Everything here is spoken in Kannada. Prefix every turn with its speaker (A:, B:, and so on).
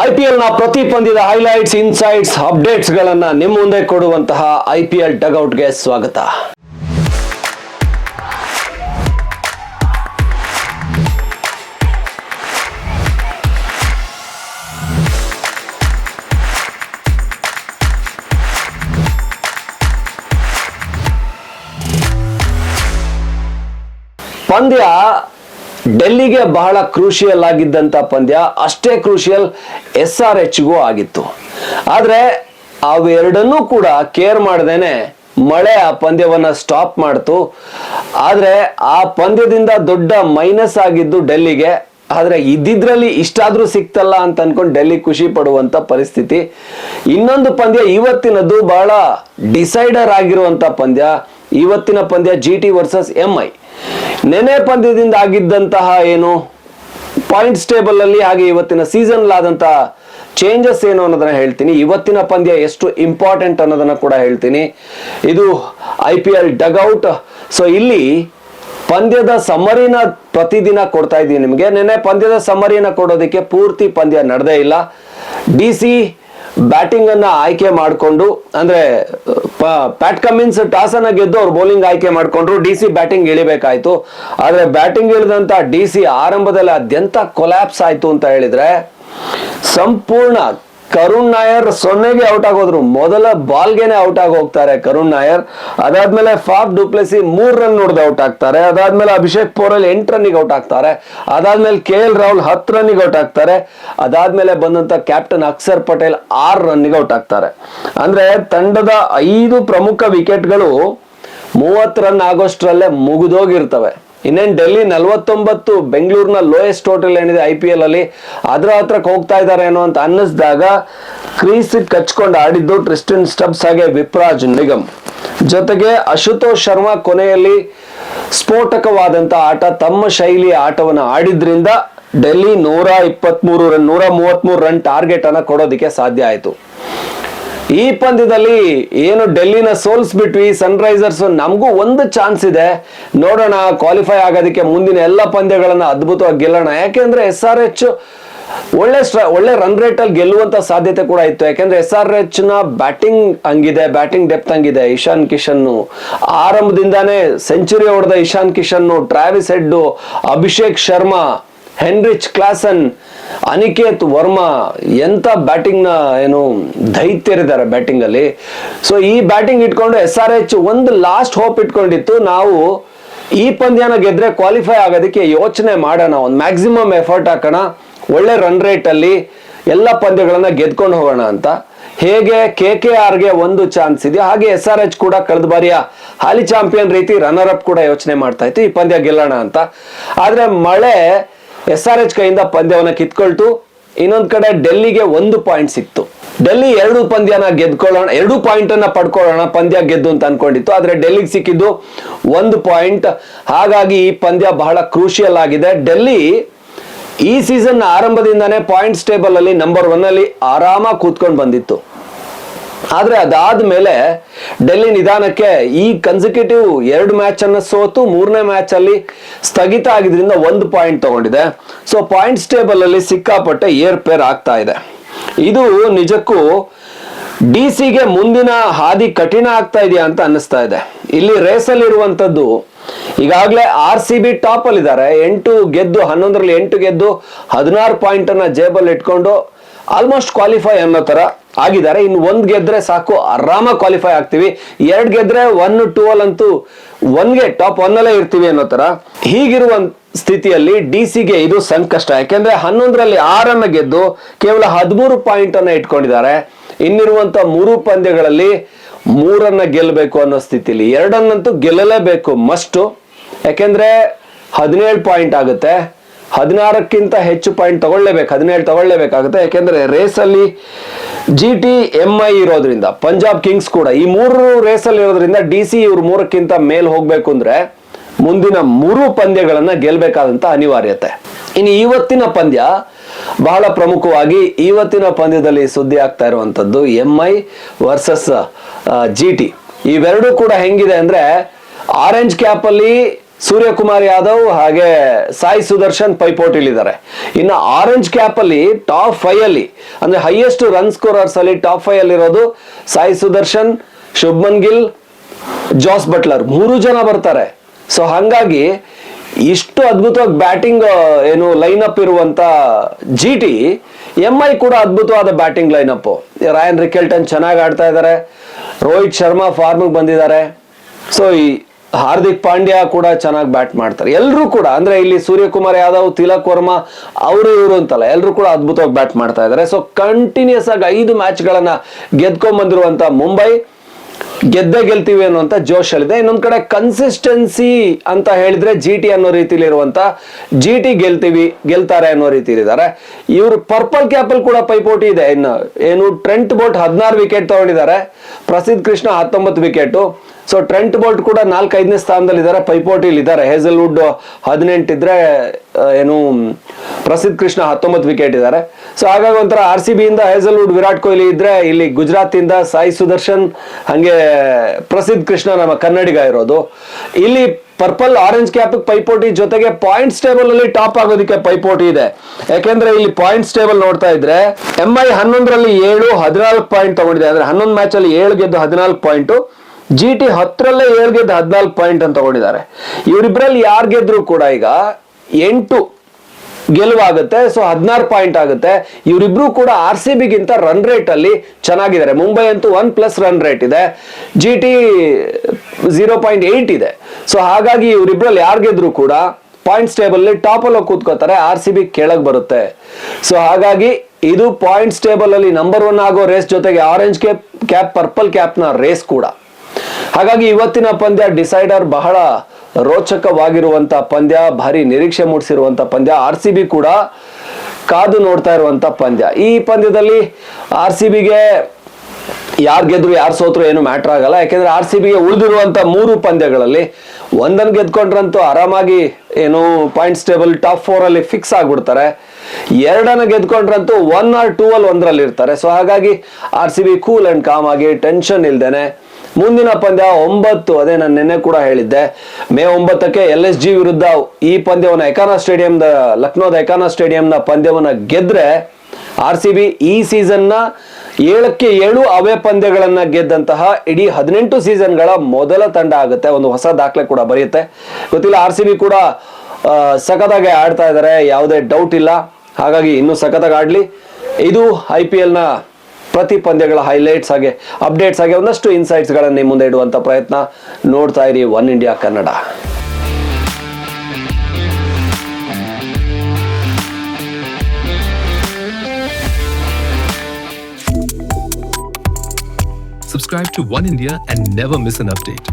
A: ಐ ಪಿ ಎಲ್ನ ಪ್ರತಿ ಪಂದ್ಯದ ಹೈಲೈಟ್ಸ್ ಇನ್ಸೈಟ್ಸ್ ಅಪ್ಡೇಟ್ಸ್ ಗಳನ್ನ ನಿಮ್ಮ ಮುಂದೆ ಕೊಡುವಂತಹ ಐ ಪಿ ಎಲ್ ಸ್ವಾಗತ. ಪಂದ್ಯ ಡೆಲ್ಲಿಗೆ ಬಹಳ ಕ್ರೂಷಿಯಲ್ ಆಗಿದ್ದಂಥ ಪಂದ್ಯ ಅಷ್ಟೇ ಕ್ರೂಷಿಯಲ್ ಎಸ್ ಆರ್ ಎಚ್ಗೂ ಆಗಿತ್ತು. ಆದರೆ ಅವೆರಡನ್ನೂ ಕೂಡ ಕೇರ್ ಮಾಡ್ದೇನೆ ಮಳೆ ಆ ಪಂದ್ಯವನ್ನ ಸ್ಟಾಪ್ ಮಾಡ್ತು. ಆದರೆ ಆ ಪಂದ್ಯದಿಂದ ದೊಡ್ಡ ಮೈನಸ್ ಆಗಿದ್ದು ಡೆಲ್ಲಿಗೆ. ಆದರೆ ಇದ್ದಿದ್ರಲ್ಲಿ ಇಷ್ಟಾದರೂ ಸಿಕ್ತಲ್ಲ ಅಂತ ಅನ್ಕೊಂಡು ಡೆಲ್ಲಿ ಖುಷಿ ಪಡುವಂತ ಪರಿಸ್ಥಿತಿ. ಇನ್ನೊಂದು ಪಂದ್ಯ ಇವತ್ತಿನದ್ದು ಬಹಳ ಡಿಸೈಡರ್ ಆಗಿರುವಂಥ ಪಂದ್ಯ. ಇವತ್ತಿನ ಪಂದ್ಯ G T versus M I ನೆನೆ ಪಂದ್ಯದಿಂದ ಆಗಿದ್ದಂತಹ ಏನು ಪಾಯಿಂಟ್ಸ್ ಟೇಬಲ್ ಅಲ್ಲಿ ಹಾಗೆ ಇವತ್ತಿನ ಸೀಸನ್ ಆದಂತಹ ಚೇಂಜಸ್ ಏನು ಅನ್ನೋದನ್ನ ಹೇಳ್ತೀನಿ. ಇವತ್ತಿನ ಪಂದ್ಯ ಎಷ್ಟು ಇಂಪಾರ್ಟೆಂಟ್ ಅನ್ನೋದನ್ನ ಕೂಡ ಹೇಳ್ತೀನಿ. ಇದು I P L dugout so ಇಲ್ಲಿ ಪಂದ್ಯದ ಸಮರಿನ ಪ್ರತಿದಿನ ಕೊಡ್ತಾ ಇದ್ದೀನಿ ನಿಮಗೆ. ನೆನೆ ಪಂದ್ಯದ ಸಮರಿನ ಕೊಡೋದಕ್ಕೆ ಪೂರ್ತಿ ಪಂದ್ಯ ನಡೆದೇ ಇಲ್ಲ. ಡಿ ಸಿ ಬ್ಯಾಟಿಂಗ್ ಅನ್ನ ಆಯ್ಕೆ ಮಾಡಿಕೊಂಡು, ಅಂದ್ರೆ ಪ್ಯಾಟ್ ಕಮಿನ್ಸ್ ಟಾಸ್ ಅನ್ನ ಗೆದ್ದು ಅವ್ರು ಬೌಲಿಂಗ್ ಆಯ್ಕೆ ಮಾಡಿಕೊಂಡ್ರು, ಡಿ ಸಿ ಬ್ಯಾಟಿಂಗ್ ಇಳಿಬೇಕಾಯ್ತು ಆದ್ರೆ ಬ್ಯಾಟಿಂಗ್ ಇಳಿದಂತ ಡಿ ಸಿ ಆರಂಭದಲ್ಲಿ ಅದೆಂತ ಕೊಲ್ಯಾಪ್ಸ್ ಆಯ್ತು ಅಂತ ಹೇಳಿದ್ರೆ, ಸಂಪೂರ್ಣ ಕರುಣ್ ನಾಯರ್ ಸೊನ್ನೆಗೆ ಔಟ್ ಆಗೋದ್ರು. ಮೊದಲ ಬಾಲ್ಗೆನೆ ಔಟ್ ಆಗಿ ಹೋಗ್ತಾರೆ ಕರುಣ್ ನಾಯರ್. ಅದಾದ್ಮೇಲೆ ಫಾಫ್ ಡುಪ್ಲೆಸಿ ಮೂರ್ ರನ್ ನೋಡ್ದು ಔಟ್ ಆಗ್ತಾರೆ. ಅದಾದ್ಮೇಲೆ ಅಭಿಷೇಕ್ ಪೋರಲ್ ಎಂಟು ರನ್ನಿಗೆ ಔಟ್ ಆಗ್ತಾರೆ. ಅದಾದ್ಮೇಲೆ ಕೆ ಎಲ್ ರಾಹುಲ್ ಹತ್ತು ರನ್ನಿಗೆ ಔಟ್ ಆಗ್ತಾರೆ. ಅದಾದ್ಮೇಲೆ ಬಂದಂತ ಕ್ಯಾಪ್ಟನ್ ಅಕ್ಷರ್ ಪಟೇಲ್ ಆರು ರನ್ನಿಗೆ ಔಟ್ ಆಗ್ತಾರೆ. ಅಂದ್ರೆ ತಂಡದ ಐದು ಪ್ರಮುಖ ವಿಕೆಟ್ಗಳು ಮೂವತ್ತು ರನ್ ಆಗೋಷ್ಟರಲ್ಲೇ ಮುಗಿದೋಗಿರ್ತವೆ. ಇನ್ನೇನು ಡೆಲ್ಲಿ ನಲವತ್ತೊಂಬತ್ತು, ಬೆಂಗಳೂರಿನ ಲೋಯೆಸ್ಟ್ ಟೋಟಲ್ ಏನಿದೆ ಐ ಪಿ ಎಲ್ ಅಲ್ಲಿ. ಅದರ ಹತ್ರಕ್ಕೆ ಹೋಗ್ತಾ ಇದ್ದಾರೆ ಏನೋ ಅಂತ ಅನ್ನಿಸಿದಾಗ ಕ್ರೀಸ್ ಕಚ್ಕೊಂಡು ಆಡಿದ್ದು ಟ್ರಿಸ್ಟನ್ ಸ್ಟಬ್ಸ್ ಹಾಗೆ ವಿಪ್ರಾಜ್ ನಿಗಮ್. ಜೊತೆಗೆ ಅಶುತೋಷ್ ಶರ್ಮಾ ಕೊನೆಯಲ್ಲಿ ಸ್ಫೋಟಕವಾದಂಥ ಆಟ, ತಮ್ಮ ಶೈಲಿಯ ಆಟವನ್ನು ಆಡಿದ್ರಿಂದ ಡೆಲ್ಲಿ ನೂರ ಇಪ್ಪತ್ಮೂರು ರನ್, ನೂರ ಮೂವತ್ತ್ಮೂರು ರನ್ ಟಾರ್ಗೆಟ್ ಅನ್ನ ಕೊಡೋದಕ್ಕೆ ಸಾಧ್ಯ ಆಯಿತು. ಈ ಪಂದ್ಯದಲ್ಲಿ ಏನು ಡೆಲ್ಲಿನ ಸೋಲಿಸ್ಬಿಟ್ವಿ ಸನ್ ರೈಸರ್ಸ್ ನಮಗೂ ಒಂದು ಚಾನ್ಸ್ ಇದೆ. ನೋಡೋಣ ಕ್ವಾಲಿಫೈ ಆಗೋದಕ್ಕೆ ಮುಂದಿನ ಎಲ್ಲ ಪಂದ್ಯಗಳನ್ನ ಅದ್ಭುತವಾಗಿ ಗೆಲ್ಲೋಣ. ಯಾಕೆಂದ್ರೆ ಎಸ್ ಆರ್ ಎಚ್ ಒಳ್ಳೆ ಒಳ್ಳೆ ರನ್ ರೇಟ್ ಅಲ್ಲಿ ಗೆಲ್ಲುವಂತ ಸಾಧ್ಯತೆ ಕೂಡ ಇತ್ತು. ಯಾಕೆಂದ್ರೆ ಎಸ್ ಆರ್ ಎಚ್ನ ಬ್ಯಾಟಿಂಗ್ ಹಂಗಿದೆ ಬ್ಯಾಟಿಂಗ್ ಡೆಪ್ತ್ ಹಂಗಿದೆ. ಇಶಾನ್ ಕಿಶನ್ ಆರಂಭದಿಂದಾನೇ ಸೆಂಚುರಿ ಹೊಡೆದ Ishan Kishan Travis Head Abhishek Sharma Heinrich Klaasen Aniket Varma ಎಂತ ಬ್ಯಾಟಿಂಗ್ನ ಏನು ದೈತ್ಯರಿದ್ದಾರೆ ಬ್ಯಾಟಿಂಗ್ ಅಲ್ಲಿ ಸೊ ಈ ಬ್ಯಾಟಿಂಗ್ ಇಟ್ಕೊಂಡು ಎಸ್ ಆರ್ ಎಚ್ ಒಂದು ಲಾಸ್ಟ್ ಹೋಪ್ ಇಟ್ಕೊಂಡಿತ್ತು. ನಾವು ಈ ಪಂದ್ಯನ ಗೆದ್ರೆ ಕ್ವಾಲಿಫೈ ಆಗೋದಕ್ಕೆ ಯೋಚನೆ ಮಾಡೋಣ. ಒಂದು ಮ್ಯಾಕ್ಸಿಮಮ್ ಎಫರ್ಟ್ ಹಾಕೋಣ. ಒಳ್ಳೆ ರನ್ ರೇಟ್ ಅಲ್ಲಿ ಎಲ್ಲ ಪಂದ್ಯಗಳನ್ನ ಗೆದ್ಕೊಂಡು ಹೋಗೋಣ ಅಂತ. ಹೇಗೆ ಕೆ ಕೆ ಆರ್ಗೆ ಒಂದು ಚಾನ್ಸ್ ಇದೆ. ಹಾಗೆ ಎಸ್ ಆರ್ ಎಚ್ ಕೂಡ ಕಳೆದ ಬಾರಿಯ ಹಾಲಿ ಚಾಂಪಿಯನ್ ರೀತಿ ರನ್ನರ್ ಅಪ್ ಕೂಡ ಯೋಚನೆ ಮಾಡ್ತಾ ಇತ್ತು. ಈ ಪಂದ್ಯ ಗೆಲ್ಲೋಣ ಅಂತ. ಆದ್ರೆ ಮಳೆ ಎಸ್ ಆರ್ ಎಚ್ ಕೈಯಿಂದ ಪಂದ್ಯವನ್ನ ಕಿತ್ಕೊಳ್ತು. ಇನ್ನೊಂದ್ ಕಡೆ ಡೆಲ್ಲಿಗೆ ಒಂದು ಪಾಯಿಂಟ್ ಸಿಕ್ತು. ಡೆಲ್ಲಿ ಎರಡು ಪಂದ್ಯನ ಗೆದ್ಕೊಳ್ಳೋಣ, ಎರಡು ಪಾಯಿಂಟ್ ಅನ್ನ ಪಡ್ಕೊಳ್ಳೋಣ, ಪಂದ್ಯ ಗೆದ್ದು ಅಂತ ಅನ್ಕೊಂಡಿತ್ತು. ಆದ್ರೆ ಡೆಲ್ಲಿಗೆ ಸಿಕ್ಕಿದ್ದು ಒಂದು ಪಾಯಿಂಟ್ ಹಾಗಾಗಿ ಈ ಪಂದ್ಯ ಬಹಳ ಕ್ರೂಷಿಯಲ್ ಆಗಿದೆ. ಡೆಲ್ಲಿ ಈ ಸೀಸನ್ ಆರಂಭದಿಂದಾನೇ ಪಾಯಿಂಟ್ಸ್ ಟೇಬಲ್ ಅಲ್ಲಿ ನಂಬರ್ ಒನ್ ಅಲ್ಲಿ ಆರಾಮಾಗಿ ಕೂತ್ಕೊಂಡು ಬಂದಿತ್ತು. ಆದ್ರೆ ಅದಾದ್ಮೇಲೆ ಡೆಲ್ಲಿ ನಿಧಾನಕ್ಕೆ ಈ ಕನ್ಸಿಕ್ಯೂಟಿವ್ ಎರಡು ಮ್ಯಾಚ್ ಅನ್ನ ಸೋತು ಮೂರನೇ ಮ್ಯಾಚ್ ಅಲ್ಲಿ ಸ್ಥಗಿತ ಆಗಿದ್ರಿಂದ ಒಂದು ಪಾಯಿಂಟ್ ತಗೊಂಡಿದೆ. ಸೊ ಪಾಯಿಂಟ್ಸ್ ಟೇಬಲ್ ಅಲ್ಲಿ ಸಿಕ್ಕಾಪಟ್ಟೆ ಏರ್ಪೇರ್ ಆಗ್ತಾ ಇದೆ. ಇದು ನಿಜಕ್ಕೂ ಡಿ ಸಿಗೆ ಮುಂದಿನ ಹಾದಿ ಕಠಿಣ ಆಗ್ತಾ ಇದೆಯಾ ಅಂತ ಅನ್ನಿಸ್ತಾ ಇದೆ. ಇಲ್ಲಿ ರೇಸಲ್ಲಿ ಇರುವಂತದ್ದು ಈಗಾಗಲೇ ಆರ್ ಸಿ ಬಿ ಟಾಪ್ ಅಲ್ಲಿ ಇದ್ದಾರೆ. ಎಂಟು ಗೆದ್ದು, ಹನ್ನೊಂದರಲ್ಲಿ ಎಂಟು ಗೆದ್ದು ಹದಿನಾರು ಪಾಯಿಂಟ್ ಅನ್ನ ಜೇಬಲ್ ಇಟ್ಕೊಂಡು ಆಲ್ಮೋಸ್ಟ್ ಕ್ವಾಲಿಫೈ ಅನ್ನೋ ತರ ಆಗಿದ್ದಾರೆ. ಇನ್ನು ಒಂದ್ ಗೆದ್ರೆ ಸಾಕು, ಆರಾಮ ಕ್ವಾಲಿಫೈ ಆಗ್ತೀವಿ. ಎರಡ್ ಗೆದ್ರೆ ಒನ್ ಟೂ ಅಲ್ ಅಂತೂ ಒನ್ಗೆ ಟಾಪ್ ಒನ್ ಅಲ್ಲೇ ಇರ್ತೀವಿ ಅನ್ನೋ ತರ ಹೀಗಿರುವ ಸ್ಥಿತಿಯಲ್ಲಿ ಡಿ ಸಿಗೆ ಇದು ಸಂಕಷ್ಟ. ಯಾಕೆಂದ್ರೆ ಹನ್ನೊಂದರಲ್ಲಿ ಆರನ್ನ ಗೆದ್ದು ಕೇವಲ ಹದಿಮೂರು ಪಾಯಿಂಟ್ ಅನ್ನ ಇಟ್ಕೊಂಡಿದ್ದಾರೆ. ಇನ್ನಿರುವಂತ ಮೂರು ಪಂದ್ಯಗಳಲ್ಲಿ ಮೂರನ್ನ ಗೆಲ್ಲಬೇಕು ಅನ್ನೋ ಸ್ಥಿತಿಲಿ. ಎರಡನ್ನಂತೂ ಗೆಲ್ಲಲೇಬೇಕು ಮಸ್ಟು. ಯಾಕೆಂದ್ರೆ ಹದಿನೇಳು ಪಾಯಿಂಟ್ ಆಗುತ್ತೆ. ಹದಿನಾರಕ್ಕಿಂತ ಹೆಚ್ಚು ಪಾಯಿಂಟ್ ತಗೊಳ್ಳೇಬೇಕು, ಹದಿನೇಳು ತಗೊಳ್ಳೇಬೇಕಾಗುತ್ತೆ. ಯಾಕೆಂದ್ರೆ ರೇಸಲ್ಲಿ ಜಿ ಟಿ ಎಂ ಐ ಇರೋದ್ರಿಂದ, ಪಂಜಾಬ್ ಕಿಂಗ್ಸ್ ಕೂಡ ಈ ಮೂರು ರೇಸಲ್ಲಿ ಇರೋದ್ರಿಂದ ಡಿ ಸಿ ಇವ್ರು ಮೂರಕ್ಕಿಂತ ಮೇಲ್ ಹೋಗ್ಬೇಕು ಅಂದ್ರೆ ಮುಂದಿನ ಮೂರು ಪಂದ್ಯಗಳನ್ನ ಗೆಲ್ಬೇಕಾದಂತ ಅನಿವಾರ್ಯತೆ. ಇನ್ನು ಇವತ್ತಿನ ಪಂದ್ಯ ಬಹಳ ಪ್ರಮುಖವಾಗಿ ಇವತ್ತಿನ ಪಂದ್ಯದಲ್ಲಿ ಸುದ್ದಿ ಆಗ್ತಾ ಇರುವಂತದ್ದು M I versus G T ಇವೆರಡೂ ಕೂಡ ಹೆಂಗಿದೆ ಅಂದ್ರೆ ಆರೆಂಜ್ ಕ್ಯಾಪ್ ಅಲ್ಲಿ ಸೂರ್ಯಕುಮಾರ್ ಯಾದವ್ ಹಾಗೆ ಸಾಯಿ ಸುದರ್ಶನ್ ಪೈಪೋಟಿಲಿದ್ದಾರೆ. ಇನ್ನು ಆರೆಂಜ್ ಕ್ಯಾಪ್ ಅಲ್ಲಿ ಟಾಪ್ ಫೈವ್ ಅಲ್ಲಿ, ಅಂದ್ರೆ ಹೈಯೆಸ್ಟ್ ರನ್ ಸ್ಕೋರರ್ಸ್ ಅಲ್ಲಿ ಟಾಪ್ ಫೈವ್ ಅಲ್ಲಿ ಇರೋದು ಸಾಯಿ ಸುದರ್ಶನ್, ಶುಭ್ಮನ್ ಗಿಲ್, ಜಾಸ್ ಬಟ್ಲರ್. ಮೂರು ಜನ ಬರ್ತಾರೆ. ಸೊ ಹಂಗಾಗಿ ಇಷ್ಟು ಅದ್ಭುತವಾಗಿ ಬ್ಯಾಟಿಂಗ್ ಏನು ಲೈನ್ ಅಪ್ ಇರುವಂತ ಜಿ ಟಿ ಎಂ ಐ ಕೂಡ ಅದ್ಭುತವಾದ batting line up Ryan Rickelton ಚೆನ್ನಾಗಿ ಆಡ್ತಾ ಇದ್ದಾರೆ. ರೋಹಿತ್ ಶರ್ಮಾ ಫಾರ್ಮ್ಗೆ ಬಂದಿದ್ದಾರೆ. ಸೊ ಈ ಹಾರ್ದಿಕ್ ಪಾಂಡ್ಯ ಕೂಡ ಚೆನ್ನಾಗಿ ಬ್ಯಾಟ್ ಮಾಡ್ತಾರೆ. ಎಲ್ಲರೂ ಕೂಡ, ಅಂದ್ರೆ ಇಲ್ಲಿ ಸೂರ್ಯಕುಮಾರ್ ಯಾದವ್, ತಿಲಕ್ ವರ್ಮಾ ಅವರು ಇವರು ಅಂತಲ್ಲ ಎಲ್ಲರೂ ಕೂಡ ಅದ್ಭುತವಾಗಿ ಬ್ಯಾಟ್ ಮಾಡ್ತಾ ಇದ್ದಾರೆ ಸೊ ಕಂಟಿನ್ಯೂಸ್ ಆಗಿ ಐದು ಮ್ಯಾಚ್ಗಳನ್ನ ಗೆದ್ಕೊಂಡ್ ಬಂದಿರುವಂತ ಮುಂಬೈ, ಗೆದ್ದೆ ಗೆಲ್ತೀವಿ ಅನ್ನುವಂತ ಜೋಶ್ ಇನ್ನೊಂದು ಇನ್ನೊಂದ್ ಕಡೆ ಕನ್ಸಿಸ್ಟೆನ್ಸಿ ಅಂತ ಹೇಳಿದ್ರೆ ಜಿ ಟಿ ಅನ್ನೋ ರೀತಿಲಿ ಇರುವಂತ ಜಿ ಟಿ ಗೆಲ್ತೀವಿ, ಗೆಲ್ತಾರೆ ಅನ್ನೋ ರೀತಿಲಿ ಇದ್ದಾರೆ ಇವರು ಪರ್ಪಲ್ ಕ್ಯಾಪಲ್ ಕೂಡ ಪೈಪೋಟಿ ಇದೆ. ಇನ್ನು ಏನು ಟ್ರೆಂಟ್ ಬೋಟ್ ಹದಿನಾರು ವಿಕೆಟ್ ತಗೊಂಡಿದ್ದಾರೆ. ಪ್ರಸಿದ್ಧ ಕೃಷ್ಣ ಹತ್ತೊಂಬತ್ತು ವಿಕೆಟ್ ಸೊ ಟ್ರೆಂಟ್ ಬೋಲ್ಟ್ ಕೂಡ ನಾಲ್ಕೈದನೇ ಸ್ಥಾನದಲ್ಲಿ ಇದ್ದಾರೆ ಪೈಪೋಟಿಲಿ ಇದ್ದಾರೆ ಹೇಸಲ್ವುಡ್ ಹದಿನೆಂಟು ಇದ್ರೆ ಏನು, ಪ್ರಸಿದ್ಧ ಕೃಷ್ಣ ಹತ್ತೊಂಬತ್ತು ವಿಕೆಟ್ ಇದ್ದಾರೆ. ಸೊ ಹಾಗಾಗಿ ಒಂಥರ ಆರ್ ಸಿ ಬಿಯಿಂದ ಹೇಸಲ್ವುಡ್, ವಿರಾಟ್ ಕೊಹ್ಲಿ ಇದ್ರೆ ಇಲ್ಲಿ ಗುಜರಾತ್ ಇಂದ ಸಾಯಿ ಸುದರ್ಶನ್, ಹಂಗೆ ಪ್ರಸಿದ್ಧ ಕೃಷ್ಣ ನಮ್ಮ ಕನ್ನಡಿಗ ಇರೋದು. ಇಲ್ಲಿ ಪರ್ಪಲ್ ಆರೆಂಜ್ ಕ್ಯಾಪ್ ಪೈಪೋಟಿ ಜೊತೆಗೆ ಪಾಯಿಂಟ್ಸ್ ಟೇಬಲ್ ಅಲ್ಲಿ ಟಾಪ್ ಆಗೋದಕ್ಕೆ ಪೈಪೋಟಿ ಇದೆ. ಯಾಕೆಂದ್ರೆ ಇಲ್ಲಿ ಪಾಯಿಂಟ್ಸ್ ಟೇಬಲ್ ನೋಡ್ತಾ ಇದ್ರೆ ಎಂ ಐ ಹನ್ನೊಂದರಲ್ಲಿ ಏಳು, ಹದಿನಾಲ್ಕು ಪಾಯಿಂಟ್ ತಗೊಂಡಿದೆ. ಅಂದ್ರೆ ಹನ್ನೊಂದು ಮ್ಯಾಚ್ ಅಲ್ಲಿ ಏಳು ಗೆದ್ದು ಹದಿನಾಲ್ಕು ಪಾಯಿಂಟ್ ಜಿ ಟಿ ಹತ್ತರಲ್ಲೇ ಏಳು ಗೆದ್ದು ಹದಿನಾಲ್ಕು ಪಾಯಿಂಟ್ ಅಂತ ತಗೊಂಡಿದ್ದಾರೆ. ಇವರಿಬ್ಬರಲ್ಲಿ ಯಾರು ಗೆದ್ರು ಕೂಡ ಈಗ ಎಂಟು ಗೆಲುವಾಗುತ್ತೆ ಸೊ ಹದಿನಾರು ಪಾಯಿಂಟ್ ಆಗುತ್ತೆ. ಇವರಿಬ್ರು ಕೂಡ ಆರ್ ಸಿ ಬಿಗಿಂತ ರನ್ ರೇಟ್ ಅಲ್ಲಿ ಚೆನ್ನಾಗಿದ್ದಾರೆ. ಮುಂಬೈ ಅಂತೂ ಒನ್ ಪ್ಲಸ್ ರನ್ ರೇಟ್ ಇದೆ. G T zero point eight ಇದೆ. ಸೊ ಹಾಗಾಗಿ ಇವರಿಬ್ರಲ್ಲಿ ಯಾರು ಗೆದ್ರು ಕೂಡ ಪಾಯಿಂಟ್ಸ್ ಟೇಬಲ್ ಟಾಪ್ ಅಲ್ಲಿ ಕೂತ್ಕೋತಾರೆ ಆರ್ ಸಿ ಬಿ ಕೆಳಗೆ ಬರುತ್ತೆ. ಸೊ ಹಾಗಾಗಿ ಇದು ಪಾಯಿಂಟ್ಸ್ ಟೇಬಲ್ ಅಲ್ಲಿ ನಂಬರ್ ಒನ್ ಆಗೋ ರೇಸ್ ಜೊತೆಗೆ ಆರೆಂಜ್ ಕ್ಯಾಪ್ ಕ್ಯಾಪ್ ಪರ್ಪಲ್ ಕ್ಯಾಪ್ನ ರೇಸ್ ಕೂಡ. ಹಾಗಾಗಿ ಇವತ್ತಿನ ಪಂದ್ಯ ಡಿಸೈಡರ್ ಬಹಳ ರೋಚಕವಾಗಿರುವಂತ ಪಂದ್ಯ, ಭಾರಿ ನಿರೀಕ್ಷೆ ಮೂಡಿಸಿರುವಂತ ಪಂದ್ಯ. ಆರ್ ಸಿ ಬಿ ಕೂಡ ಕಾದು ನೋಡ್ತಾ ಇರುವಂತ ಪಂದ್ಯ. ಈ ಪಂದ್ಯದಲ್ಲಿ ಆರ್ ಸಿ ಬಿಗೆ ಯಾರು ಗೆದ್ರು, ಯಾರು ಸೋತ್ರು ಏನು ಮ್ಯಾಟರ್ ಆಗಲ್ಲ. ಯಾಕೆಂದ್ರೆ ಆರ್ ಸಿ ಬಿಗೆ ಉಳಿದಿರುವಂತ ಮೂರು ಪಂದ್ಯಗಳಲ್ಲಿ ಒಂದನ್ನು ಗೆದ್ಕೊಂಡ್ರಂತೂ ಆರಾಮಾಗಿ ಏನು ಪಾಯಿಂಟ್ಸ್ ಟೇಬಲ್ ಟಾಪ್ ಫೋರ್ ಅಲ್ಲಿ ಫಿಕ್ಸ್ ಆಗ್ಬಿಡ್ತಾರೆ. ಎರಡನ್ನ ಗೆದ್ಕೊಂಡ್ರಂತೂ ಒನ್ ಆರ್ ಟೂ ಅಲ್ಲಿ ಒಂದರಲ್ಲಿ ಇರ್ತಾರೆ ಸೊ ಹಾಗಾಗಿ R C B cool and calm ಆಗಿ ಟೆನ್ಷನ್ ಇಲ್ದೇನೆ ಮುಂದಿನ ಪಂದ್ಯ ಒಂಬತ್ತು, ಅದೇ ನಾನು ನಿನ್ನೆ ಕೂಡ ಹೇಳಿದ್ದೆ. ಮೇ ಒಂಬತ್ತಕ್ಕೆ ಎಲ್ ಎಸ್ ಜಿ ವಿರುದ್ಧ ಈ ಪಂದ್ಯವನ್ನು ಎಕಾನಾ ಸ್ಟೇಡಿಯಂದ ಲಕ್ನೋದ ಎಕಾನಾ ಸ್ಟೇಡಿಯಂನ ಪಂದ್ಯವನ್ನು ಗೆದ್ರೆ ಆರ್ ಸಿ ಬಿ ಈ ಸೀಸನ್ನ ಏಳಕ್ಕೆ ಏಳು ಅವೇ ಪಂದ್ಯಗಳನ್ನ ಗೆದ್ದಂತಹ ಇಡೀ ಹದಿನೆಂಟು ಸೀಸನ್ಗಳ ಮೊದಲ ತಂಡ ಆಗುತ್ತೆ. ಒಂದು ಹೊಸ ದಾಖಲೆ ಕೂಡ ಬರೆಯುತ್ತೆ. ಗೊತ್ತಿಲ್ಲ ಆರ್ ಸಿ ಬಿ ಕೂಡ ಸಖತ್ತಾಗಿ ಆಡ್ತಾ ಇದ್ದಾರೆ. ಯಾವುದೇ ಡೌಟ್ ಇಲ್ಲ. ಹಾಗಾಗಿ ಇನ್ನೂ ಸಖತ್ತಾಗಿ ಆಡ್ಲಿ. ಇದು ಐ ಪಿ ಎಲ್ನ ಪ್ರತಿ ಪಂದ್ಯಗಳ ಹೈಲೈಟ್ಸ್ ಹಾಗೆ ಅಪ್ಡೇಟ್ಸ್ ಹಾಗೆ ಒಂದಷ್ಟು ಇನ್ಸೈಟ್ಸ್ಗಳನ್ನು ನಿಮ್ಮ ಮುಂದೆ ಇಡುವಂಥ ಪ್ರಯತ್ನ ನೋಡ್ತಾ ಇರಿ one India Kannada
B: Subscribe to One India and never miss an update.